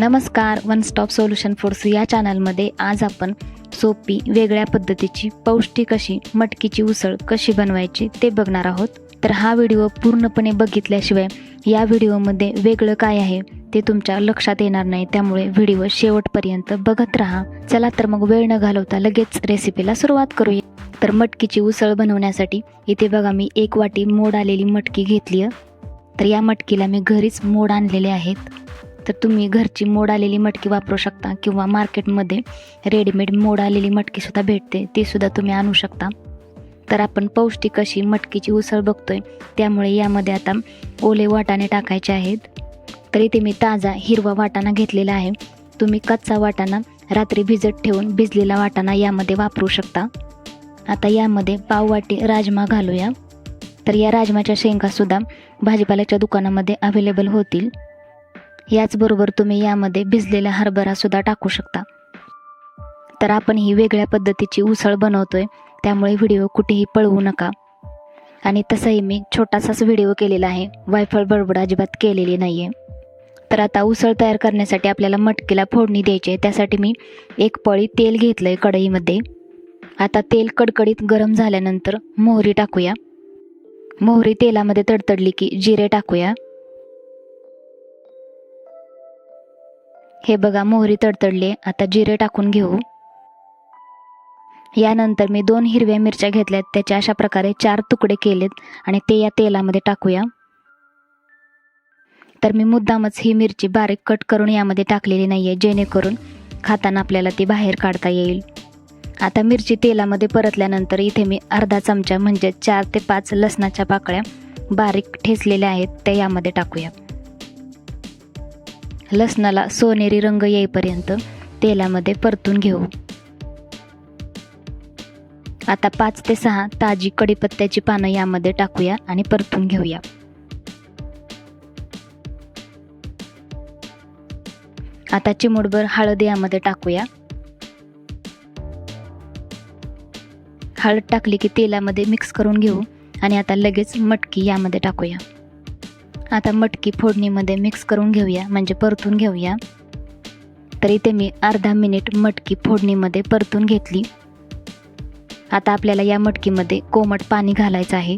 नमस्कार one stop solution force या चॅनलमध्ये आज आपण सोपी वेगळ्या पद्धतीची पौष्टिक अशी मटकीची उसळ कशी बनवायची ते बघणार आहोत. तर हा व्हिडिओ पूर्णपणे बघितल्याशिवाय या व्हिडिओमध्ये वेगळं काय आहे ते तुमच्या लक्षात येणार नाही त्यामुळे व्हिडिओ शेवटपर्यंत बघत राहा. चला तर मग वेळ न घालवता लगेच रेसिपीला सुरुवात करूया. तर मटकीची उसळ बनवण्यासाठी इथे बघा मी एक वाटी मोड आलेली मटकी घेतली आहे तर या मटकीला मी घरीच मोड आणलेले आहेत. तर तुम्ही घरची मोड आलेली मटकी वापरू शकता किंवा मार्केटमध्ये रेडीमेड मोड आलेली मटकीसुद्धा भेटते तीसुद्धा तुम्ही आणू शकता. तर आपण पौष्टिक अशी मटकीची उसळ बघतोय त्यामुळे यामध्ये आता ओले वाटाणे टाकायचे आहेत. तर इथे मी ताजा हिरवा वाटाणा घेतलेला आहे. तुम्ही कच्चा वाटाणा रात्री भिजत ठेवून भिजलेला वाटाणा यामध्ये वापरू शकता. आता यामध्ये पाववाटी राजमा घालूया. तर या राजमाच्या शेंगासुद्धा भाजीपाल्याच्या दुकानामध्ये अवेलेबल होतील. याचबरोबर तुम्ही यामध्ये भिजलेला हरभरासुद्धा टाकू शकता. तर आपण ही वेगळ्या पद्धतीची उसळ बनवतोय त्यामुळे व्हिडिओ कुठेही पळवू नका. आणि तसंही मी छोटासाच व्हिडिओ केलेला आहे वायफळ बडबड अजिबात केलेली नाही आहे तर आता उसळ तयार करण्यासाठी आपल्याला मटकीला फोडणी द्यायची आहे त्यासाठी मी एक पळी तेल घेतलं आहे कढईमध्ये. आता तेल कडकडीत गरम झाल्यानंतर मोहरी टाकूया. मोहरी तेलामध्ये तडतडली की जिरे टाकूया. हे बघा मोहरी तडतडली. आता जिरे टाकून घेऊ. यानंतर मी दोन हिरव्या मिरच्या घेतल्यात. त्याचे अशा प्रकारे चार तुकडे केलेत आणि ते या तेलामध्ये टाकूया. तर मी मुद्दामच ही मिरची बारीक कट करून यामध्ये टाकलेली नाही आहे जेणेकरून खाताना आपल्याला ती बाहेर काढता येईल. आता मिरची तेलामध्ये परतल्यानंतर इथे मी अर्धा चमचा म्हणजे चार ते पाच लसणाच्या पाकळ्या बारीक ठेचलेल्या आहेत त्या यामध्ये टाकूया. लसणाला सोनेरी रंग येईपर्यंत तेलामध्ये परतून घेऊ. आता पाच ते सहा ताजी कडीपत्त्याची पानं यामध्ये टाकूया आणि परतून घेऊया. आता चिमुडभर हळद यामध्ये टाकूया. हळद टाकली की तेलामध्ये मिक्स करून घेऊ आणि आता लगेच मटकी यामध्ये टाकूया. आता मटकी फोडणीमध्ये मिक्स करून घेऊया म्हणजे परतून घेऊया. तर इथे मी अर्धा मिनिट मटकी फोडणीमध्ये परतून घेतली. आता आपल्याला या मटकीमध्ये कोमट पाणी घालायचं आहे.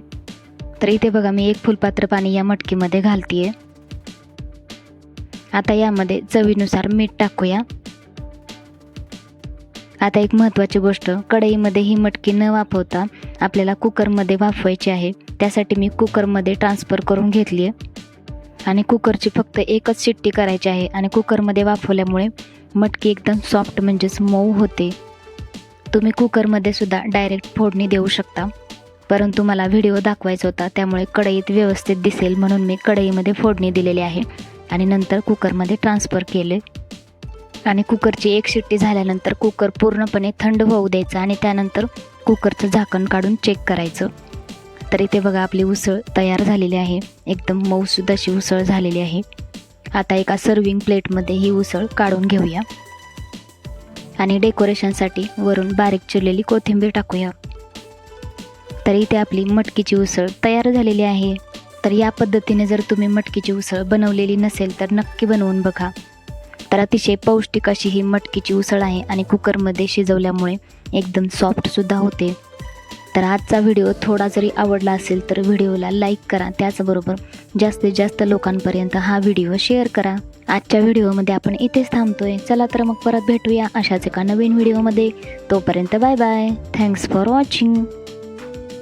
तर इथे बघा मी एक फुलपात्र पाणी या मटकीमध्ये घालतीये. आता यामध्ये चवीनुसार मीठ टाकूया. आता एक महत्त्वाची गोष्ट कढईमध्ये ही मटकी न वाफवता आपल्याला कुकरमध्ये वाफवायची आहे. त्यासाठी मी कुकरमध्ये ट्रान्सफर करून घेतली आहे आणि कुकरची फक्त एकच शिट्टी करायची आहे आणि कुकरमध्ये वाफवल्यामुळे मटकी एकदम सॉफ्ट म्हणजेच मऊ होते. तुम्ही कुकरमध्ये सुद्धा डायरेक्ट फोडणी देऊ शकता. परंतु मला व्हिडिओ दाखवायचा होता त्यामुळे कढईत व्यवस्थित दिसेल म्हणून मी कढईमध्ये फोडणी दिलेली आहे आणि नंतर कुकरमध्ये ट्रान्सफर केले. आणि कुकरची एक शिट्टी झाल्यानंतर कुकर पूर्णपणे थंड होऊ द्यायचा आणि त्यानंतर कुकरचं झाकण काढून चेक करायचं. तर इथे बघा आपली उसळ तयार झालेली आहे. एकदम मऊसूद अशी उसळ झालेली आहे. आता एका सर्विंग प्लेटमध्ये ही उसळ काढून घेऊया. आणि डेकोरेशनसाठी वरून बारीक चिरलेली कोथिंबीर टाकूया. तर इथे आपली मटकीची उसळ तयार झालेली आहे. तर या पद्धतीने जर तुम्ही मटकीची उसळ बनवलेली नसेल तर नक्की बनवून बघा. तर अतिशय पौष्टिक अशी ही मटकीची उसळ आहे आणि कुकरमध्ये शिजवल्यामुळे एकदम सॉफ्टसुद्धा होते. तर आजचा व्हिडिओ थोडा जरी आवडला असेल तर व्हिडिओला लाईक करा. त्याचबरोबर जास्तीत जास्त लोकांपर्यंत हा व्हिडिओ शेअर करा. आजच्या व्हिडिओमध्ये आपण इथेच थांबतोय. चला तर मग परत भेटूया अशाच एका नवीन व्हिडिओमध्ये. तोपर्यंत bye bye. Thanks for watching